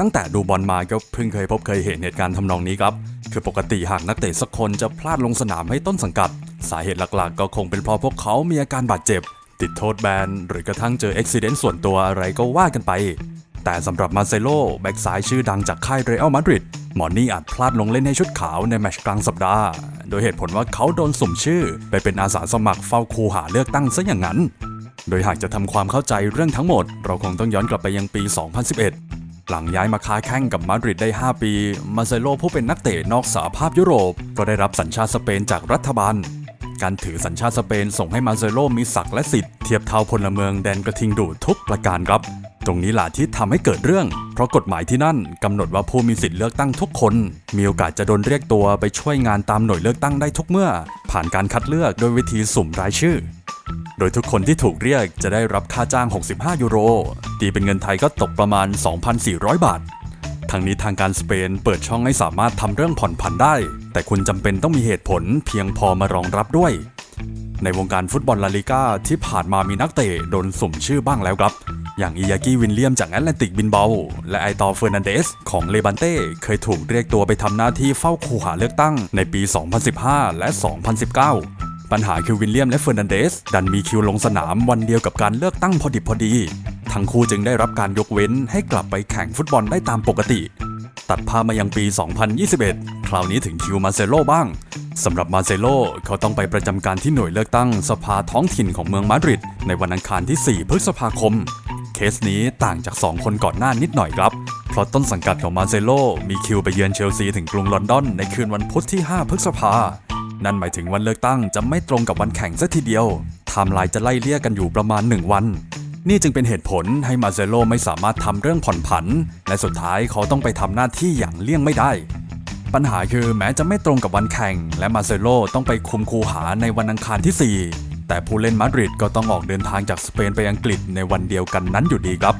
ตั้งแต่ดูบอลมาก็เพิ่งเคยพบเคยเห็นเหตุการณ์ทำนองนี้ครับ คือปกติหากนักเตะสักคนจะพลาดลงสนามให้ต้นสังกัด สาเหตุหลักๆ ก็คงเป็นเพราะพวกเขามีอาการบาดเจ็บ ติดโทษแบน หรือกระทั่งเจออุบิเหตุส่วนตัวอะไรก็ว่ากันไป แต่สำหรับมาเซโลแบ็กซ้ายชื่อดังจากค่ายเรอัลมาดริดหมอนนี่อาจพลาดลงเล่นให้ชุดขาวในแมตช์กลางสัปดาห์ โดยเหตุผลว่าเขาโดนสุ่มชื่อ ไปเป็นอาสาสมัครเฝ้าคูหาเลือกตั้งซะอย่างนั้น โดยหากจะทำความเข้าใจเรื่องทั้งหมด เราคงต้องย้อนกลับไปยังปี 2011 หลังย้ายมาค้าแข่งกับมาดริดได้ 5 ปี มาเซโลผู้เป็นนักเตะนอกสหภาพยุโรป ก็ได้รับสัญชาติสเปนจากรัฐบาล การถือสัญชาติสเปนส่งให้มาเซโลมีศักดิ์และสิทธิ์เทียบเท่าพลเมืองแดนกระทิงดูดทุกประการครับ ตรงนี้แหละที่ทำให้เกิดเรื่อง เพราะกฎหมายที่นั่นกำหนดว่าผู้มีสิทธิ์เลือกตั้งทุกคน มีโอกาสจะโดนเรียกตัวไปช่วยงานตามหน่วยเลือกตั้งได้ทุกเมื่อ ผ่านการคัดเลือกโดยวิธีสุ่มรายชื่อ โดยทุกคนที่ถูกเรียกจะได้รับค่าจ้าง 65 ยูโร ตีเป็นเงินไทยก็ตกประมาณ 2,400 บาท ทางนี้ทางการสเปนเปิดช่องให้สามารถทำเรื่องผ่อนผันได้ แต่คุณจำเป็นต้องมีเหตุผลเพียงพอมารองรับด้วย ในวงการฟุตบอลลาลิก้าที่ผ่านมามีนักเตะโดนสุ่มชื่อบ้างแล้วครับ อย่างอิยากิวินเลียมจากแอตแลนติกบินเบา และไอตอเฟอร์นันเดสของเลบันเต้เคยถูกเรียกตัวไปทำหน้าที่เฝ้าคูหาเลือกตั้งในปี 2015 และ 2019 ปัญหาคือวินเลียมและเฟอร์นันเดส ดันมีคิวลงสนามวันเดียวกับการเลือกตั้งพอดิบพอดี ทั้งคู่จึงได้รับการยกเว้นให้กลับไปแข่งฟุตบอลได้ตามปกติ ตัดภาพมายังปี 2021 คราวนี้ถึงคิวมาเซโลบ้างสำหรับมาเซโลเขาต้องไปประจำการที่หน่วยเลือกตั้งสภาท้องถิ่นของเมืองมาดริดในวันอังคารที่ 4 พฤษภาคม เคสนี้ต่างจาก 2 คนก่อนหน้านิดหน่อยครับเพราะต้นสังกัดของมาเซโลมีคิวไปเยือนเชลซีถึงกรุงลอนดอนในคืนวันพุธที่ 5 พฤษภา นั่นหมายถึงวันเลือกตั้งจะไม่ตรงกับวันแข่งซะทีเดียวไทม์ไลน์จะไล่เลี่ยกันอยู่ประมาณ 1 วัน นี่จึงเป็นเหตุผลให้มาเซโลไม่สามารถทำเรื่องผ่อนผัน และสุดท้ายเขาต้องไปทำหน้าที่อย่างเลี่ยงไม่ได้ ปัญหาคือแม้จะไม่ตรงกับวันแข่ง และมาเซโลต้องไปคุมคูหาในวันอังคารที่ 4 แต่ผู้เล่นมาดริดก็ต้องออกเดินทางจากสเปนไปอังกฤษในวันเดียวกันนั้นอยู่ดีครับ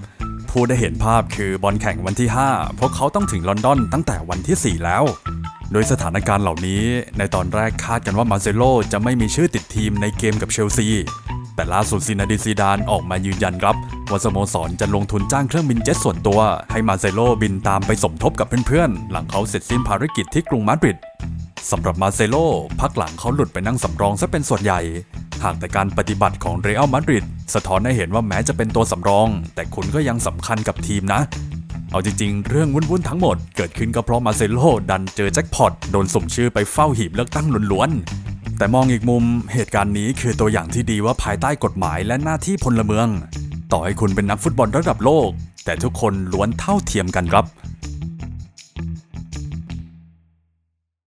ผู้ได้เห็นภาพคือบอลแข่งวันที่ 5 พวกเขาต้องถึงลอนดอนตั้งแต่วันที่ 4 แล้ว โดยสถานการณ์เหล่านี้ในตอนแรกคาดกันว่ามาเซโลจะไม่มีชื่อติดทีมในเกมกับเชลซี แต่ล่าสุดซินาดิซีดานออกมายืนยันครับว่าสโมสรจะลงทุนจ้างเครื่องบินเจ็ตส่วนตัว ให้มาเซโลบินตามไปสมทบกับเพื่อนๆ หลังเขาเสร็จสิ้นภารกิจที่กรุงมาดริดสำหรับมาเซโลพักหลังเขาหลุดไปนั่งสำรองซะเป็นส่วนใหญ่ หากแต่การปฏิบัติของเรอัลมาดริดสะท้อนให้เห็นว่าแม้จะเป็นตัวสำรอง แต่คุณก็ยังสำคัญกับทีมนะ เอาจริง ๆ เรื่องวุ่นๆทั้งหมดเกิดขึ้นก็เพราะมาเซโลดันเจอแจ็คพอตโดนสุ่มชื่อไปเฝ้าหีบเลือกตั้งล้วนๆ แต่มองอีกมุมเหตุการณ์นี้คือตัวอย่างที่ดีว่าภายใต้กฎหมายและหน้าที่พลเมือง ต่อให้คุณเป็นนักฟุตบอลระดับโลก แต่ทุกคนล้วนเท่าเทียมกันครับ